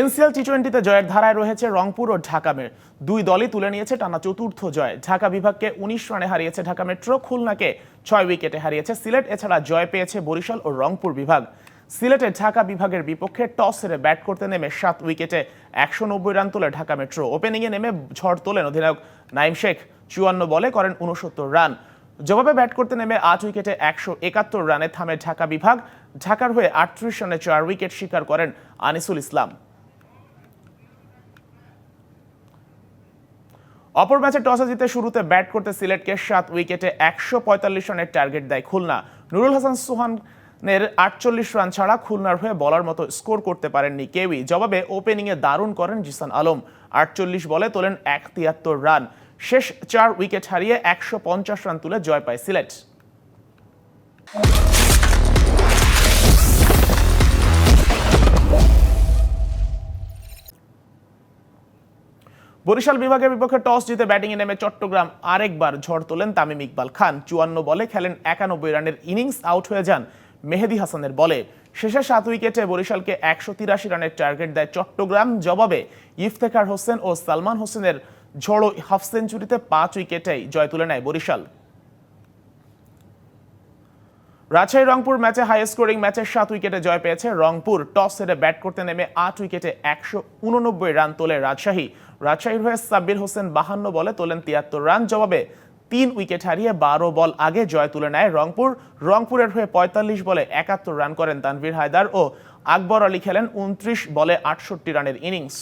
NCL টি টোয়েন্টিতে জয়ের ধারায় রয়েছে রংপুর ও ঢাকা দুই দলই তুলে নিয়েছে টানা চতুর্থ জয়। ঢাকা বিভাগকে উনিশ রানে হারিয়েছে ঢাকা মেট্রো, খুলনাকে ছয় উইকেটে হারিয়েছে সিলেট। এছাড়া জয় পেয়েছে বরিশাল ও রংপুর বিভাগ। সিলেটে ঢাকা বিভাগের বিপক্ষে টস হেরে ব্যাট করতে নেমে সাত উইকেটে একশো নব্বই রান তোলে ঢাকা মেট্রো। ওপেনিংয়ে নেমে ঝড় তোলেন অধিনায়ক নাইম শেখ। চুয়ান্ন বলে করেন উনসত্তর রান। জবাবে ব্যাট করতে নেমে আট উইকেটে একশো একাত্তর রানে থামে ঢাকা বিভাগ। ঢাকার হয়ে আটত্রিশ রানে চার উইকেট শিকার করেন আনিসুল ইসলাম। অপর ম্যাচে টসে জিতে শুরুতে ব্যাট করতে সিলেটকে সাত উইকেটে একশো পঁয়তাল্লিশ রানের টার্গেট দেয় খুলনা। নুরুল হাসান সুহানের আটচল্লিশ রান ছাড়া খুলনার হয়ে বলার মতো স্কোর করতে পারেননি কেউই। জবাবে ওপেনিংয়ে দারুণ করেন জিসান আলম। আটচল্লিশ বলে তোলেন এক তিয়াত্তর রান। শেষ চার উইকেট হারিয়ে একশো পঞ্চাশ রান তুলে জয় পায় সিলেট। বরিশাল বিভাগের বিপক্ষে টস জিতে ব্যাটিংয়ে নেমে চট্টগ্রাম আরেকবার ঝড় তোলেন তামিম ইকবাল খান। চুয়ান্ন বলে খেলেন একানব্বই রানের ইনিংস আউট হয়ে যান মেহেদি হাসানের বলে। শেষে সাত উইকেটে বরিশালকে একশো তিরাশি রানের টার্গেট দেয় চট্টগ্রাম। জবাবে ইফতেখার হোসেন ও সালমান হোসেনের ঝড়ো হাফ সেঞ্চুরিতে পাঁচ উইকেটেই জয় তুলে নেয় বরিশাল। রাজশাহী রংপুর ম্যাচে হাই স্কোরিং ম্যাচে সাত উইকেটে জয় পেয়েছে রংপুর। টস হেরে ব্যাট করতে নেমে আট উইকেটে একশো উননব্বই রান তোলে রাজশাহী। রাজশাহীর হয়ে সাব্বির হোসেন বাহান্ন বলে তোলেন তিয়াত্তর রান, জবাবে তিন উইকেট হারিয়ে বারো বল আগে জয় তুলে নেয় রংপুর। রংপুরের হয়ে পঁয়তাল্লিশ বলে একাত্তর রান করেন তানভীর হায়দার ও আকবর আলী খেলেন উনত্রিশ বলে আটষট্টি রানের ইনিংস